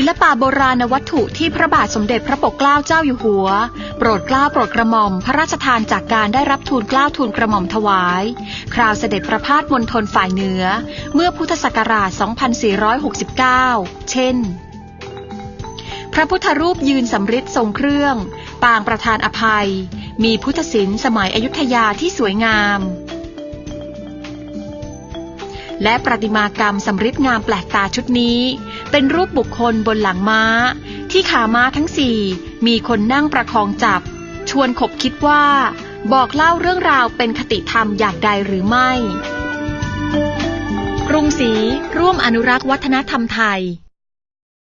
ศิลปะโบราณวัตถุที่พระบาทสมเด็จพระปกเกล้าเจ้าอยู่หัว โปรดเกล้าโปรดกระหม่อม พระราชทานจากการได้รับทูลเกล้าทูลกระหม่อมถวาย คราวเสด็จประพาสมณฑลฝ่ายเหนือ เมื่อพุทธศักราช 2469 เช่น พระพุทธรูปยืนสำริดทรงเครื่อง ปางประธานอภัย มีพุทธศิลป์สมัยอยุธยาที่สวยงามและประติมากรรมสำริดงามแปลกตาชุดนี้ เป็นรูปบุคคลบนหลังม้า ที่ขาม้าทั้งสี่มีคนนั่งประคองจับ ชวนขบคิดว่า บอกเล่าเรื่องราวเป็นคติธรรมอย่างใดหรือไม่ กรุงศรีร่วมอนุรักษ์วัฒนธรรมไทย